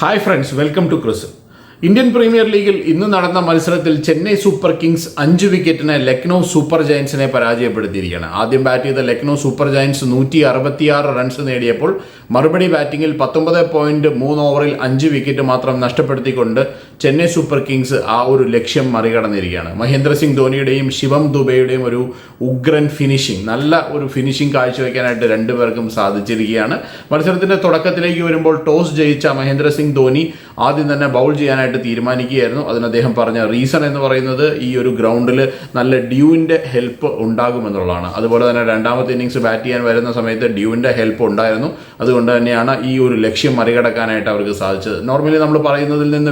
Hi friends welcome to Chris Indian premier ലീഗിൽ ഇന്ന് നടന്ന മത്സരത്തിൽ ചെന്നൈ സൂപ്പർ കിങ്സ് അഞ്ച് വിക്കറ്റിന് ലക്നൗ സൂപ്പർ ജയൻസിനെ പരാജയപ്പെടുത്തിയിരിക്കുകയാണ്. ആദ്യം ബാറ്റ് ചെയ്ത ലക്നൗ സൂപ്പർ ജയൻസ് നൂറ്റി അറുപത്തിയാറ് റൺസ് നേടിയപ്പോൾ മറുപടി ബാറ്റിംഗിൽ പത്തൊമ്പത് പോയിന്റ് മൂന്ന് ഓവറിൽ അഞ്ച് വിക്കറ്റ് മാത്രം നഷ്ടപ്പെടുത്തിക്കൊണ്ട് ചെന്നൈ സൂപ്പർ കിങ്സ് ആ ഒരു ലക്ഷ്യം മറികടന്നിരിക്കുകയാണ്. മഹേന്ദ്ര സിംഗ് ധോണിയുടെയും ശിവം ദുബെയുടെയും ഒരു ഉഗ്രൻ ഫിനിഷിംഗ് നല്ല ഒരു ഫിനിഷിംഗ് കാഴ്ചവെക്കാനായിട്ട് രണ്ടുപേർക്കും സാധിച്ചിരിക്കുകയാണ്. മത്സരത്തിന്റെ തുടക്കത്തിലേക്ക് വരുമ്പോൾ ടോസ് ജയിച്ച മഹേന്ദ്ര സിംഗ് ധോനി ആദ്യം തന്നെ ബൗൾ ചെയ്യാനായിട്ട് തീരുമാനിക്കുകയായിരുന്നു. അതിന് അദ്ദേഹം പറഞ്ഞ റീസൺ എന്ന് പറയുന്നത് ഈ ഒരു ഗ്രൗണ്ടിൽ നല്ല ഡ്യൂവിന്റെ ഹെൽപ്പ് ഉണ്ടാകുമെന്നുള്ളതാണ്. അതുപോലെ തന്നെ രണ്ടാമത്തെ ഇന്നിങ്സ് ബാറ്റ് ചെയ്യാൻ വരുന്ന സമയത്ത് ഡ്യൂവിന്റെ ഹെൽപ്പ് ഉണ്ടായിരുന്നു. അതുകൊണ്ട് തന്നെയാണ് ഈ ഒരു ലക്ഷ്യം മറികടക്കാനായിട്ട് അവർക്ക് സാധിച്ചത്. നോർമലി നമ്മൾ പറയുന്നതിൽ നിന്ന്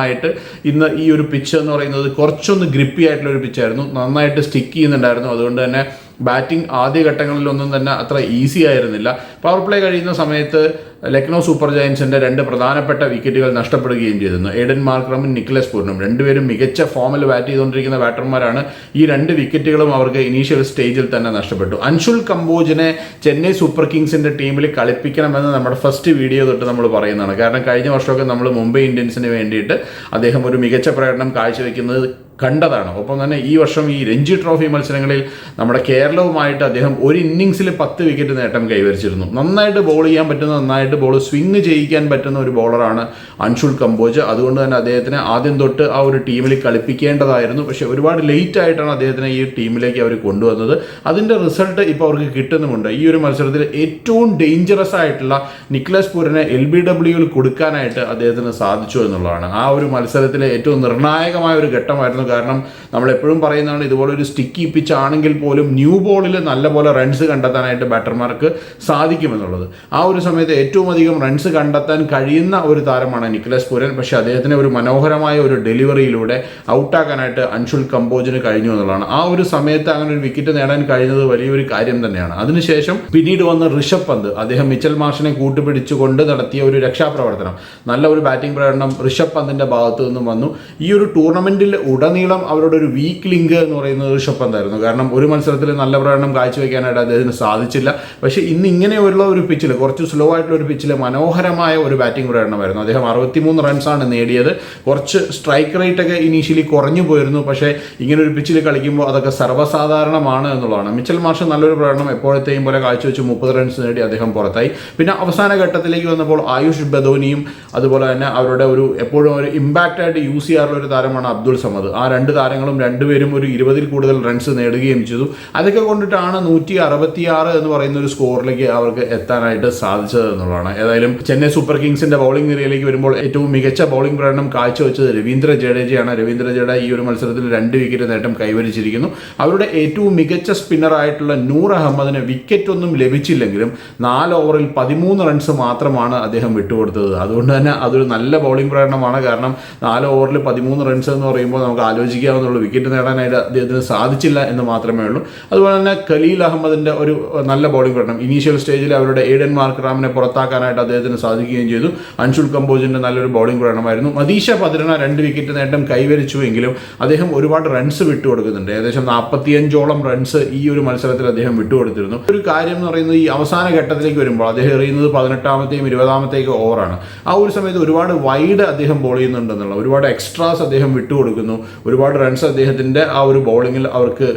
വ്യത്യസ്തമായിട്ട് ഇന്ന് ഈ ഒരു പിച്ച് എന്ന് പറയുന്നത് കുറച്ചൊന്ന് ഗ്രിപ്പി ആയിട്ടുള്ള ഒരു പിച്ചായിരുന്നു നന്നായിട്ട് സ്റ്റിക്ക് ചെയ്യുന്നുണ്ടായിരുന്നു. അതുകൊണ്ട് തന്നെ ബാറ്റിംഗ് ആദ്യ ഘട്ടങ്ങളിലൊന്നും തന്നെ അത്ര ഈസി ആയിരുന്നില്ല. പവർ പ്ലേ കഴിയുന്ന സമയത്ത് ലക്നൗ സൂപ്പർ ജയൻസിന്റെ രണ്ട് പ്രധാനപ്പെട്ട വിക്കറ്റുകൾ നഷ്ടപ്പെടുകയും ചെയ്തിരുന്നു. എഡൻ മാർക്രമും നിക്കലസ് പൂർണും രണ്ടുപേരും മികച്ച ഫോമിൽ ബാറ്റ് ചെയ്തുകൊണ്ടിരിക്കുന്ന ബാറ്റർമാരാണ് ഈ രണ്ട് വിക്കറ്റുകളും അവർക്ക് ഇനീഷ്യൽ സ്റ്റേജിൽ തന്നെ നഷ്ടപ്പെട്ടു. അൻഷുൽ കമ്പോജിനെ ചെന്നൈ സൂപ്പർ കിങ്സിന്റെ ടീമിൽ കളിപ്പിക്കണമെന്ന് നമ്മുടെ ഫസ്റ്റ് വീഡിയോ തൊട്ട് നമ്മൾ പറയുന്നതാണ്. കാരണം കഴിഞ്ഞ വർഷമൊക്കെ നമ്മൾ മുംബൈ ഇന്ത്യൻസിന് വേണ്ടിയിട്ട് അദ്ദേഹം ഒരു മികച്ച പ്രകടനം കാഴ്ചവെക്കുന്നത് കണ്ടതാണ്. ഒപ്പം തന്നെ ഈ വർഷം ഈ രഞ്ജി ട്രോഫി മത്സരങ്ങളിൽ നമ്മുടെ കേരളവുമായിട്ട് അദ്ദേഹം ഒരു ഇന്നിങ്സിൽ പത്ത് വിക്കറ്റ് നേട്ടം കൈവരിച്ചിരുന്നു. നന്നായിട്ട് ബോൾ ചെയ്യാൻ പറ്റുന്ന നന്നായിട്ട് ബോൾ സ്വിങ് ചെയ്യിക്കാൻ പറ്റുന്ന ഒരു ബോളറാണ് അൻഷുൽ കമ്പോജ്. അതുകൊണ്ട് തന്നെ അദ്ദേഹത്തിന് ആദ്യം തൊട്ട് ആ ഒരു ടീമിൽ കളിപ്പിക്കേണ്ടതായിരുന്നു. പക്ഷേ ഒരുപാട് ലേറ്റ് ആയിട്ടാണ് അദ്ദേഹത്തിനെ ഈ ടീമിലേക്ക് അവർ കൊണ്ടുവന്നത്. അതിന്റെ റിസൾട്ട് ഇപ്പോൾ അവർക്ക് കിട്ടുന്നുമുണ്ട്. ഈ ഒരു മത്സരത്തിൽ ഏറ്റവും ഡേഞ്ചറസ് ആയിട്ടുള്ള നിക്ലസ് പൂരനെ എൽ ബി ഡബ്ല്യുവിൽ കൊടുക്കാനായിട്ട് അദ്ദേഹത്തിന് സാധിച്ചു എന്നുള്ളതാണ്. ആ ഒരു മത്സരത്തിലെ ഏറ്റവും നിർണായകമായ ഒരു ഘട്ടമായിരുന്നു. കാരണം നമ്മൾ എപ്പോഴും പറയുന്നതാണ് ഇതുപോലെ ഒരു സ്റ്റിക്കി പിച്ച് ആണെങ്കിൽ പോലും ന്യൂ ബോളിൽ നല്ലപോലെ റൺസ് കണ്ടെത്താനായിട്ട് ബാറ്റർമാർക്ക് സാധിക്കുമെന്നുള്ളത്. ആ ഒരു സമയത്ത് ഏറ്റവും അധികം റൺസ് കണ്ടെത്താൻ കഴിയുന്ന ഒരു താരമാണ് നിക്കലസ് പുരൻ. പക്ഷെ അദ്ദേഹത്തിന് ഒരു മനോഹരമായ ഒരു ഡെലിവറിയിലൂടെ ഔട്ടാക്കാനായിട്ട് അൻഷുൽ കമ്പോജിന് കഴിഞ്ഞു എന്നുള്ളതാണ്. ആ ഒരു സമയത്ത് അങ്ങനെ ഒരു വിക്കറ്റ് നേടാൻ കഴിഞ്ഞത് വലിയൊരു കാര്യം തന്നെയാണ്. അതിനുശേഷം പിന്നീട് വന്ന ഋഷഭ് പന്ത്. അദ്ദേഹം മിച്ചൽ മാർഷിനെ കൂട്ടുപിടിച്ചുകൊണ്ട് നടത്തിയ ഒരു രക്ഷാപ്രവർത്തനം. നല്ല ഒരു ബാറ്റിംഗ് പ്രകടനം ഋഷഭ് പന്തിന്റെ ഭാഗത്തു നിന്നും വന്നു. ഈ ഒരു ടൂർണമെന്റിൽ ഉടനീളം അവരുടെ ഒരു വീക്ക് ലിങ്ക് എന്ന് പറയുന്നത് ഋഷഭ് പന്തായിരുന്നു കാരണം ഒരു മത്സരത്തിൽ നല്ല പ്രകടനം കാഴ്ചവെക്കാനായിട്ട് അദ്ദേഹത്തിന് സാധിച്ചില്ല. പക്ഷേ ഇന്ന് ഇങ്ങനെയുള്ള ഒരു പിച്ചിൽ കുറച്ച് സ്ലോ ആയിട്ടുള്ള ഒരു പിച്ചിൽ മനോഹരമായ ഒരു ബാറ്റിംഗ് പ്രകടനമായിരുന്നു അദ്ദേഹം അറുപത്തിമൂന്ന് റൺസാണ് നേടിയത്. കുറച്ച് സ്ട്രൈക്ക് റേറ്റ് ഒക്കെ ഇനീഷ്യലി കുറഞ്ഞു പോയിരുന്നു. പക്ഷേ ഇങ്ങനെ ഒരു പിച്ചിൽ കളിക്കുമ്പോൾ അതൊക്കെ സർവസാധാരണമാണ് എന്നുള്ളതാണ്. മിച്ചൽ മാർഷ് നല്ലൊരു പ്രകടനം എപ്പോഴത്തെയും പോലെ കാഴ്ചവെച്ച് മുപ്പത് റൺസ് നേടി അദ്ദേഹം പുറത്തായി. പിന്നെ അവസാന ഘട്ടത്തിലേക്ക് വന്നപ്പോൾ ആയുഷ് ബദോനിയും അതുപോലെ തന്നെ അവരുടെ ഒരു എപ്പോഴും ഒരു ഇമ്പാക്റ്റ് ആയിട്ട് യൂസ് ചെയ്യാറുള്ള ഒരു താരമാണ് അബ്ദുൾ സമദ്. ആ രണ്ട് താരങ്ങളും രണ്ടുപേരും ഒരു ഇരുപതിൽ കൂടുതൽ റൺസ് നേടുകയും ചെയ്തു. അതൊക്കെ കൊണ്ടിട്ടാണ് നൂറ്റി അറുപത്തിയാറ് എന്ന് പറയുന്ന ഒരു സ്കോറിലേക്ക് അവർക്ക് എത്താനായിട്ട് സാധിച്ചത് എന്നുള്ളതാണ്. ഏതായാലും ചെന്നൈ സൂപ്പർ കിങ്സിന്റെ ബൗളിംഗ് നിരയിലേക്ക് വരുമ്പോൾ ഏറ്റവും മികച്ച ബൗളിംഗ് പ്രകടനം കാഴ്ചവെച്ചത് രവീന്ദ്ര ജഡേജയാണ്. രവീന്ദ്ര ജഡേജ ഈ ഒരു മത്സരത്തിൽ രണ്ട് വിക്കറ്റ് നേട്ടം കൈവരിച്ചിരിക്കുന്നു. അവരുടെ ഏറ്റവും മികച്ച സ്പിന്നറായിട്ടുള്ള നൂർ അഹമ്മദിന് വിക്കറ്റ് ഒന്നും ലഭിച്ചില്ലെങ്കിലും നാല് ഓവറിൽ പതിമൂന്ന് റൺസ് മാത്രമാണ് അദ്ദേഹം വിട്ടുകൊടുത്തത്. അതുകൊണ്ട് തന്നെ അതൊരു നല്ല ബൗളിംഗ് പ്രകടനമാണ്. കാരണം നാല് ഓവറിൽ പതിമൂന്ന് റൺസ് എന്ന് പറയുമ്പോൾ നമുക്ക് ആലോചിക്കാവുന്നുള്ളൂ വിക്കറ്റ് നേടാനായിട്ട് അദ്ദേഹത്തിന് സാധിച്ചില്ല എന്ന് മാത്രമേ ഉള്ളൂ. അതുപോലെ തന്നെ ഖലീൽ അഹമ്മദിന്റെ ഒരു നല്ല ബൗളിംഗ് പ്രകടനം. ഇനീഷ്യൽ സ്റ്റേജിൽ അവരുടെ ഏഡൻ മാർക്ക് റാമിനെ പുറത്താക്കാനായിട്ട് അദ്ദേഹത്തിന് സാധിക്കുകയും ചെയ്തു. അൻഷുൽ കമ്പോജിന്റെ നല്ലൊരു ബൗളിംഗ് പ്രകടനമായിരുന്നു മദീഷ പതിരണ രണ്ട് വിക്കറ്റ് നേട്ടം കൈവരിച്ചുവെങ്കിലും അദ്ദേഹം ഒരുപാട് റൺസ് വിട്ടുകൊടുക്കുന്നുണ്ട്. ഏകദേശം നാൽപ്പത്തിയഞ്ചോളം റൺസ് ഈ ഒരു മത്സരത്തിൽ അദ്ദേഹം വിട്ടുകൊടുത്തിരുന്നു. ഒരു കാര്യം എന്ന് പറയുന്നത് ഈ അവസാന ഘട്ടത്തിലേക്ക് വരുമ്പോൾ അദ്ദേഹം എറിയുന്നത് പതിനെട്ടാമത്തെയും ഇരുപതാമത്തേക്ക് ഓവറാണ് ആ ഒരു സമയത്ത് ഒരുപാട് വൈഡ് അദ്ദേഹം ബോൾ ചെയ്യുന്നുണ്ടെന്നുള്ള ഒരുപാട് എക്സ്ട്രാസ് അദ്ദേഹം വിട്ടുകൊടുക്കുന്നു. ഒരുപാട് റൺസ് അദ്ദേഹത്തിന്റെ ആ ഒരു ബോളിങ്ങിൽ അവർക്ക്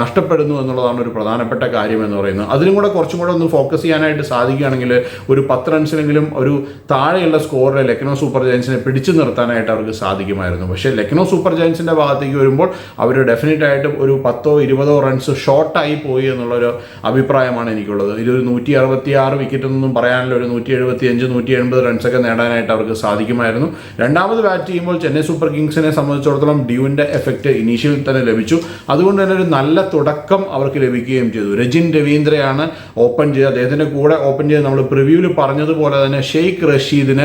നഷ്ടപ്പെടുന്നു എന്നുള്ളതാണ് ഒരു പ്രധാനപ്പെട്ട കാര്യം എന്ന് പറയുന്നത്. അതിലും കൂടെ കുറച്ചും കൂടെ ഒന്ന് ഫോക്കസ് ചെയ്യാനായിട്ട് സാധിക്കുകയാണെങ്കിൽ ഒരു പത്ത് റൺസിനെങ്കിലും ഒരു താഴെയുള്ള സ്കോറിൽ ലക്നോ സൂപ്പർ ജയൻസിനെ പിടിച്ചു നിർത്താനായിട്ട് അവർക്ക് സാധിക്കുമായിരുന്നു. പക്ഷേ ലക്നോ സൂപ്പർ ജയൻസിന്റെ ഭാഗത്തേക്ക് വരുമ്പോൾ അവർ ഡെഫിനറ്റ് ആയിട്ടും ഒരു പത്തോ ഇരുപതോ റൺസ് ഷോർട്ടായി പോയി എന്നുള്ളൊരു അഭിപ്രായമാണ് എനിക്കുള്ളത്. ഇതൊരു നൂറ്റി അറുപത്തി ആറ് വിക്കറ്റ് എന്നൊന്നും പറയാനുള്ള ഒരു നൂറ്റി എഴുപത്തി അഞ്ച് നൂറ്റി എൺപത് റൺസൊക്കെ നേടാനായിട്ട് അവർക്ക് സാധിക്കുമായിരുന്നു. രണ്ടാമത് ബാറ്റ് ചെയ്യുമ്പോൾ ചെന്നൈ സൂപ്പർ കിങ്സിനെ സംബന്ധിച്ചിടത്തോളം ഡ്യൂവിന്റെ എഫക്റ്റ് ഇനീഷ്യൽ തന്നെ ലഭിച്ചു. അതുകൊണ്ട് തന്നെ ഒരു നല്ല തുടക്കം അവർക്ക് ലഭിക്കുകയും ചെയ്തു. രജിൻ രവീന്ദ്രയാണ് ഓപ്പൺ ചെയ്ത് അദ്ദേഹത്തിന്റെ കൂടെ ഓപ്പൺ ചെയ്ത് നമ്മൾ പ്രിവ്യൂവിൽ പറഞ്ഞതുപോലെ തന്നെ ഷെയ്ഖ് റഷീദിന്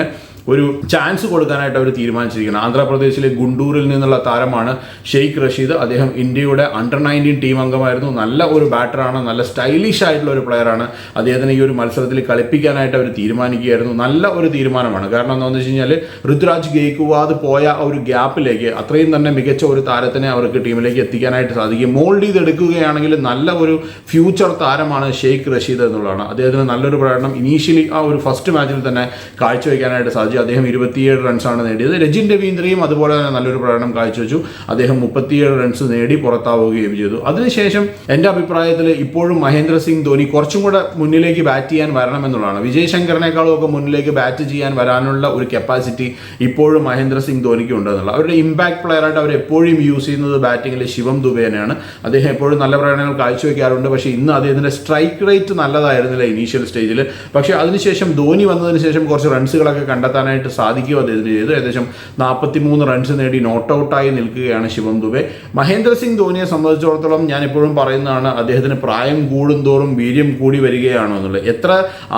ഒരു ചാൻസ് കൊടുക്കാനായിട്ട് അവർ തീരുമാനിച്ചിരിക്കുന്നത് ആന്ധ്രാപ്രദേശിലെ ഗുണ്ടൂരിൽ നിന്നുള്ള താരമാണ് ഷെയ്ഖ് റഷീദ്. അദ്ദേഹം ഇന്ത്യയുടെ അണ്ടർ നയന്റീൻ ടീം അംഗമായിരുന്നു. നല്ല ഒരു ബാറ്ററാണ് നല്ല സ്റ്റൈലിഷ് ആയിട്ടുള്ള ഒരു പ്ലെയറാണ് അദ്ദേഹത്തിന് ഈ ഒരു മത്സരത്തിൽ കളിപ്പിക്കാനായിട്ട് അവർ തീരുമാനിക്കുകയായിരുന്നു. നല്ല ഒരു തീരുമാനമാണ്. കാരണം എന്താണെന്ന് വെച്ച് കഴിഞ്ഞാൽ ഋതുരാജ് ഗേക്കുവാദ് പോയ ഒരു ഗ്യാപ്പിലേക്ക് അത്രയും തന്നെ മികച്ച ഒരു താരത്തിനെ അവർക്ക് ടീമിലേക്ക് എത്തിക്കാനായിട്ട് സാധിക്കും. മോൾഡ് ചെയ്തെടുക്കുകയാണെങ്കിൽ നല്ല ഒരു ഫ്യൂച്ചർ താരമാണ് ഷെയ്ഖ് റഷീദ് എന്നുള്ളതാണ്. അദ്ദേഹത്തിന് നല്ലൊരു പ്രകടനം ഇനീഷ്യലി ആ ഒരു ഫസ്റ്റ് മാച്ചിൽ തന്നെ കാഴ്ചവെക്കാനായിട്ട് സാധിച്ചു. സിറാജ് അദ്ദേഹം ഇരുപത്തിയേഴ് റൺസാണ് നേടിയത്. രജിൻ രവീന്ദ്രയും അതുപോലെ തന്നെ നല്ലൊരു പ്രകടനം കാഴ്ചവെച്ചു. അദ്ദേഹം മുപ്പത്തിയേഴ് റൺസ് നേടി പുറത്താവുകയും ചെയ്തു. അതിനുശേഷം എന്റെ അഭിപ്രായത്തിൽ ഇപ്പോഴും മഹേന്ദ്ര സിംഗ് ധോനി കുറച്ചും കൂടെ മുന്നിലേക്ക് ബാറ്റ് ചെയ്യാൻ വരണമെന്നുള്ളതാണ്. വിജയ് ശങ്കറിനേക്കാളും ഒക്കെ മുന്നിലേക്ക് ബാറ്റ് ചെയ്യാൻ വരാനുള്ള ഒരു കപ്പാസിറ്റി ഇപ്പോഴും മഹേന്ദ്ര സിംഗ് ധോനിക്ക് ഉണ്ടെന്നുള്ള. അവരുടെ ഇമ്പാക്ട് പ്ലെയറായിട്ട് അവർ എപ്പോഴും യൂസ് ചെയ്യുന്നത് ബാറ്റിങ്ങിൽ ശിവം ദുബേനെയാണ്. അദ്ദേഹം എപ്പോഴും നല്ല പ്രകടനങ്ങൾ കാഴ്ചവെക്കാറുണ്ട്. പക്ഷേ ഇന്ന് അദ്ദേഹത്തിന്റെ സ്ട്രൈക്ക് റേറ്റ് നല്ലതായിരുന്നില്ല ഇനീഷ്യൽ സ്റ്റേജിൽ പക്ഷേ അതിനുശേഷം ധോനി വന്നതിന് ശേഷം കുറച്ച് റൺസുകളൊക്കെ കണ്ടെത്താനായിട്ട് സാധിക്കും അദ്ദേഹത്തിന് ചെയ്തു. ഏകദേശം നാൽപ്പത്തി മൂന്ന് റൺസ് നേടി നോട്ട് ഔട്ടായി നിൽക്കുകയാണ് ശിവം ദുബെ. മഹേന്ദ്ര സിംഗ് ധോണിയെ സംബന്ധിച്ചിടത്തോളം ഞാൻ എപ്പോഴും പറയുന്നതാണ് അദ്ദേഹത്തിന് പ്രായം കൂടുന്തോറും വീര്യം കൂടി വരികയാണോ എന്നുള്ളത്. എത്ര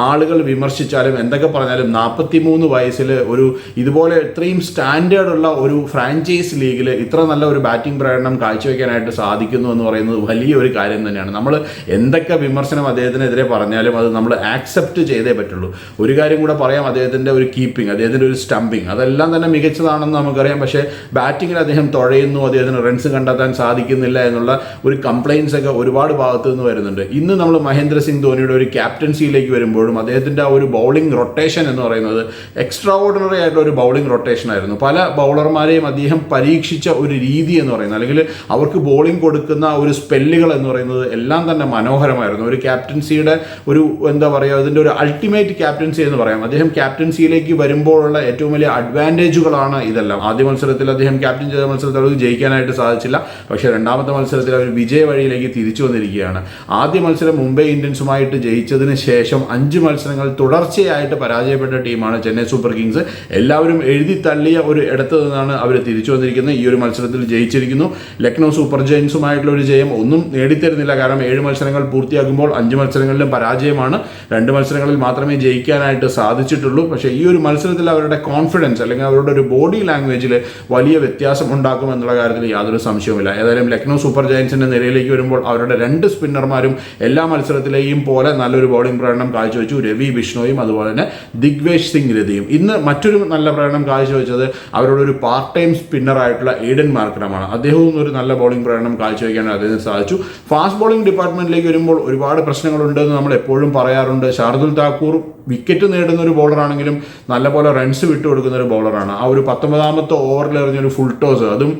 ആളുകൾ വിമർശിച്ചാലും എന്തൊക്കെ പറഞ്ഞാലും നാൽപ്പത്തി മൂന്ന് വയസ്സിൽ ഒരു ഇതുപോലെ ഇത്രയും സ്റ്റാൻഡേർഡ് ഉള്ള ഒരു ഫ്രാഞ്ചൈസ് ലീഗിൽ ഇത്ര നല്ല ഒരു ബാറ്റിംഗ് പ്രകടനം കാഴ്ചവെക്കാനായിട്ട് സാധിക്കുന്നു എന്ന് പറയുന്നത് വലിയൊരു കാര്യം തന്നെയാണ്. നമ്മൾ എന്തൊക്കെ വിമർശനം അദ്ദേഹത്തിനെതിരെ പറഞ്ഞാലും അത് നമ്മൾ ആക്സെപ്റ്റ് ചെയ്തേ പറ്റുള്ളൂ. ഒരു കാര്യം കൂടെ പറയാം അദ്ദേഹത്തിന്റെ ഒരു കീപ്പിംഗ് അദ്ദേഹത്തിന്റെ ഒരു സ്റ്റംപിങ് അതെല്ലാം തന്നെ മികച്ചതാണെന്ന് നമുക്കറിയാം. പക്ഷേ ബാറ്റിങ്ങിൽ അദ്ദേഹം തുഴയുന്നു അദ്ദേഹത്തിന് റൺസ് കണ്ടെത്താൻ സാധിക്കുന്നില്ല എന്നുള്ള ഒരു കംപ്ലയിൻസ് ഒക്കെ ഒരുപാട് ഭാഗത്തു നിന്ന് വരുന്നുണ്ട്. ഇന്ന് നമ്മൾ മഹേന്ദ്ര സിംഗ് ധോണിയുടെ ഒരു ക്യാപ്റ്റൻസിയിലേക്ക് വരുമ്പോഴും അദ്ദേഹത്തിന്റെ ആ ഒരു ബൗളിംഗ് റൊട്ടേഷൻ എന്ന് പറയുന്നത് എക്സ്ട്രാ ഓർഡിനറി ആയിട്ടുള്ള ഒരു ബൗളിംഗ് റൊട്ടേഷൻ ആയിരുന്നു. പല ബൗളർമാരെയും അദ്ദേഹം പരീക്ഷിച്ച ഒരു രീതി എന്ന് പറയുന്നത് അല്ലെങ്കിൽ അവർക്ക് ബോളിംഗ് കൊടുക്കുന്ന ഒരു സ്പെല്ലുകൾ എന്ന് പറയുന്നത് എല്ലാം തന്നെ മനോഹരമായിരുന്നു. ഒരു ക്യാപ്റ്റൻസിയുടെ ഒരു എന്താ പറയുക അതിന്റെ ഒരു അൾട്ടിമേറ്റ് ക്യാപ്റ്റൻസി എന്ന് പറയാം. അദ്ദേഹം ക്യാപ്റ്റൻസിയിലേക്ക് വരുമ്പോഴുള്ള ഏറ്റവും വലിയ അഡ്വാന്റേജുകളാണ് ഇതെല്ലാം. ആദ്യ മത്സരത്തിൽ അദ്ദേഹം ക്യാപ്റ്റൻ ചെയ്ത മത്സരത്തിൽ അവർക്ക് ജയിക്കാനായിട്ട് സാധിച്ചില്ല. പക്ഷേ രണ്ടാമത്തെ മത്സരത്തിൽ അവർ വിജയ വഴിയിലേക്ക് തിരിച്ചു വന്നിരിക്കുകയാണ്. ആദ്യ മത്സരം മുംബൈ ഇന്ത്യൻസുമായിട്ട് ജയിച്ചതിന് ശേഷം അഞ്ച് മത്സരങ്ങൾ തുടർച്ചയായിട്ട് പരാജയപ്പെട്ട ടീമാണ് ചെന്നൈ സൂപ്പർ കിങ്സ്. എല്ലാവരും എഴുതി തള്ളിയ ഒരു ഇടത്ത് നിന്നാണ് അവർ തിരിച്ചു വന്നിരിക്കുന്നത്. ഈ ഒരു മത്സരത്തിൽ ജയിച്ചിരിക്കുന്നു. ലക്നൗ സൂപ്പർ ജയൻസുമായിട്ടുള്ള ഒരു ജയം ഒന്നും നേടിത്തരുന്നില്ല. കാരണം ഏഴ് മത്സരങ്ങൾ പൂർത്തിയാകുമ്പോൾ അഞ്ച് മത്സരങ്ങളിലും പരാജയമാണ്. രണ്ട് മത്സരങ്ങളിൽ മാത്രമേ ജയിക്കാനായിട്ട് സാധിച്ചിട്ടുള്ളൂ. പക്ഷേ ഈ ഒരു മത്സരത്തിൽ അവരുടെ കോൺഫിഡൻസ് അല്ലെങ്കിൽ അവരുടെ ഒരു ബോഡി ലാംഗ്വേജിൽ വലിയ വ്യത്യാസം ഉണ്ടാക്കും എന്നുള്ള കാര്യത്തിൽ യാതൊരു സംശയവുമില്ല. ഏതായാലും ലക്നൗ സൂപ്പർ ജയൻസിന്റെ നിരയിലേക്ക് വരുമ്പോൾ അവരുടെ രണ്ട് സ്പിന്നർമാരും എല്ലാ മത്സരത്തിലെയും പോലെ നല്ലൊരു ബോളിംഗ് പ്രകടനം കാഴ്ചവെച്ചു. രവി ബിഷ്ണോയും അതുപോലെ തന്നെ ദിഗ്വേഷ് സിംഗ് രതിയും. ഇന്ന് മറ്റൊരു നല്ല പ്രകടനം കാഴ്ചവെച്ചത് അവരുടെ ഒരു പാർട്ട് ടൈം സ്പിന്നറായിട്ടുള്ള ഏഡൻ എയ്ഡൻ മാർക്കറമാണ് അദ്ദേഹവും ഒരു നല്ല ബോളിംഗ് പ്രകടനം കാഴ്ചവെക്കാൻ അദ്ദേഹത്തിന് സാധിച്ചു. ഫാസ്റ്റ് ബോളിംഗ് ഡിപ്പാർട്ട്മെന്റിലേക്ക് വരുമ്പോൾ ഒരുപാട് പ്രശ്നങ്ങളുണ്ടെന്ന് നമ്മൾ എപ്പോഴും പറയാറുണ്ട്. ഷാർദുൽ താക്കൂർ വിക്കറ്റ് നേടുന്ന ഒരു ബോളറാണെങ്കിലും നല്ലപോലെ റൺസ് വിട്ടുകൊടുക്കുന്ന ഒരു ബോളറാണ് ആ ഒരു പത്തൊമ്പതാമത്തെ ഓവറിൽ എറിഞ്ഞൊരു ഫുൾ ടോസ് അതും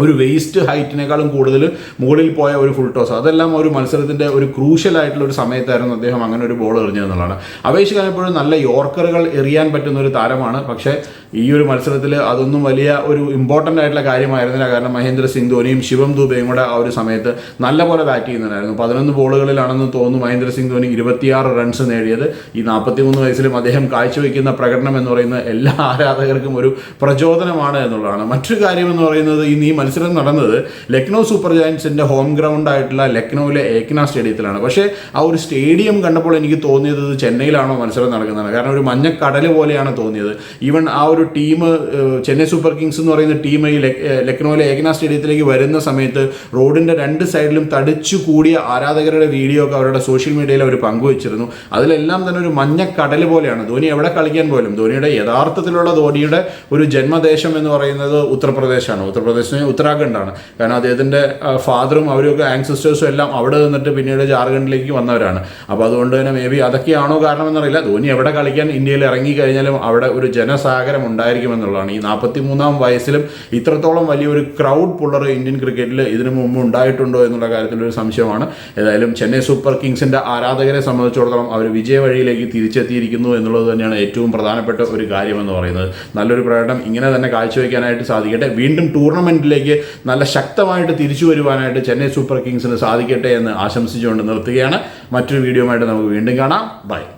ഒരു വേസ്റ്റ് ഹൈറ്റിനേക്കാളും കൂടുതൽ മുകളിൽ പോയ ഒരു ഫുൾ ടോസ് അതെല്ലാം ഒരു മത്സരത്തിന്റെ ഒരു ക്രൂഷ്യൽ ആയിട്ടുള്ള ഒരു സമയത്തായിരുന്നു അദ്ദേഹം അങ്ങനെ ഒരു ബോൾ എറിഞ്ഞതെന്നുള്ളതാണ്. അപേക്ഷ എപ്പോഴും നല്ല യോർക്കറുകൾ എറിയാൻ പറ്റുന്ന ഒരു താരമാണ്. പക്ഷേ ഈ ഒരു മത്സരത്തിൽ അതൊന്നും വലിയ ഒരു ഇമ്പോർട്ടന്റ് ആയിട്ടുള്ള കാര്യമായിരുന്നില്ല. കാരണം മഹേന്ദ്ര സിംഗ് ധോനിയും ശിവം ദുബയും കൂടെ ആ ഒരു സമയത്ത് നല്ലപോലെ ബാറ്റ് ചെയ്യുന്നുണ്ടായിരുന്നു. പതിനൊന്ന് ബോളുകളിലാണെന്ന് തോന്നുന്നു മഹേന്ദ്ര സിംഗ് ധോനി ഇരുപത്തിയാറ് റൺസ് നേടിയത്. ഈ നാൽപ്പത്തി മൂന്ന് വയസ്സിലും അദ്ദേഹം കാഴ്ചവെക്കുന്ന പ്രകടനം എന്ന് പറയുന്നത് എല്ലാ ആരാധകർക്കും ഒരു പ്രചോദനമാണ് എന്നുള്ളതാണ്. മറ്റൊരു കാര്യം എന്ന് പറയുന്നത് ഇന്ന് ഈ മത്സരം നടന്നത് ലക്നൗ സൂപ്പർ ജയൻസിന്റെ ഹോം ഗ്രൗണ്ട് ആയിട്ടുള്ള ലക്നൌവിലെ ഏക്ന സ്റ്റേഡിയത്തിലാണ്. പക്ഷേ ആ ഒരു സ്റ്റേഡിയം കണ്ടപ്പോൾ എനിക്ക് തോന്നിയത് ചെന്നൈയിലാണോ മത്സരം നടക്കുന്നത് കാരണം ഒരു മഞ്ഞ മഞ്ഞക്കടൽ പോലെയാണ് തോന്നിയത്. ഈവൻ ആ ഒരു ടീം ചെന്നൈ സൂപ്പർ കിങ്സ് എന്ന് പറയുന്ന ടീം ഈ ലക്നൌവിലെ ഏകന സ്റ്റേഡിയത്തിലേക്ക് വരുന്ന സമയത്ത് റോഡിന്റെ രണ്ട് സൈഡിലും തടിച്ചു കൂടിയ ആരാധകരുടെ വീഡിയോ ഒക്കെ അവരുടെ സോഷ്യൽ മീഡിയയിൽ അവർ പങ്കുവച്ചിരുന്നു. അതിലെല്ലാം തന്നെ ഒരു മഞ്ഞ മഞ്ഞക്കടൽ പോലെയാണ്. ധോനി എവിടെ കളിക്കാൻ പോലും ധോനിയുടെ യഥാർത്ഥത്തിലുള്ള ധോനിയുടെ ഒരു ജന്മദേശം എന്ന് പറയുന്നത് ഉത്തർപ്രദേശാണ്. ഉത്തർപ്രദേശിന് ഉത്തരാഖണ്ഡാണ്. കാരണം അദ്ദേഹത്തിന്റെ ഫാദറും അവരൊക്കെ ആൻസിസ്റ്റേഴ്സും എല്ലാം അവിടെ നിന്നിട്ട് പിന്നീട് ജാർഖണ്ഡിലേക്ക് വന്നവരാണ്. അപ്പോൾ അതുകൊണ്ട് തന്നെ മേ ബി അതൊക്കെയാണോ കാരണമെന്നറിയില്ല. ധോനി എവിടെ കളിക്കാൻ ഇന്ത്യയിൽ ഇറങ്ങി കഴിഞ്ഞാലും അവിടെ ഒരു ജനസാഗരം ഉണ്ടായിരിക്കുമെന്നുള്ളതാണ്. ഈ നാൽപ്പത്തി മൂന്നാം വയസ്സിലും ഇത്രത്തോളം വലിയൊരു ക്രൗഡ് പുള്ളർ ഇന്ത്യൻ ക്രിക്കറ്റിൽ ഇതിനു മുമ്പ് ഉണ്ടായിട്ടുണ്ടോ എന്നുള്ള കാര്യത്തിലൊരു സംശയമാണ്. ഏതായാലും ചെന്നൈ സൂപ്പർ കിങ്സിന്റെ ആരാധകരെ സംബന്ധിച്ചിടത്തോളം അവർ വിജയ വഴിയിലേക്ക് തിരിച്ചെത്തിയിരിക്കുന്നു എന്നുള്ളത് തന്നെയാണ് ഏറ്റവും പ്രധാനപ്പെട്ട ഒരു കാര്യമെന്ന് പറയുന്നത്. നല്ലൊരു പ്രകടനം ഇങ്ങനെ തന്നെ കാഴ്ചവെക്കാനായിട്ട് സാധിക്കട്ടെ. വീണ്ടും ടൂർണമെന്റിലേക്ക് നല്ല ശക്തമായിട്ട് തിരിച്ചു വരുവാനായിട്ട് ചെന്നൈ സൂപ്പർ കിങ്സിന് സാധിക്കട്ടെ എന്ന് ആശംസിച്ചുകൊണ്ട് നിർത്തുകയാണ്. മറ്റൊരു വീഡിയോയുമായിട്ട് നമുക്ക് വീണ്ടും കാണാം. ബൈ.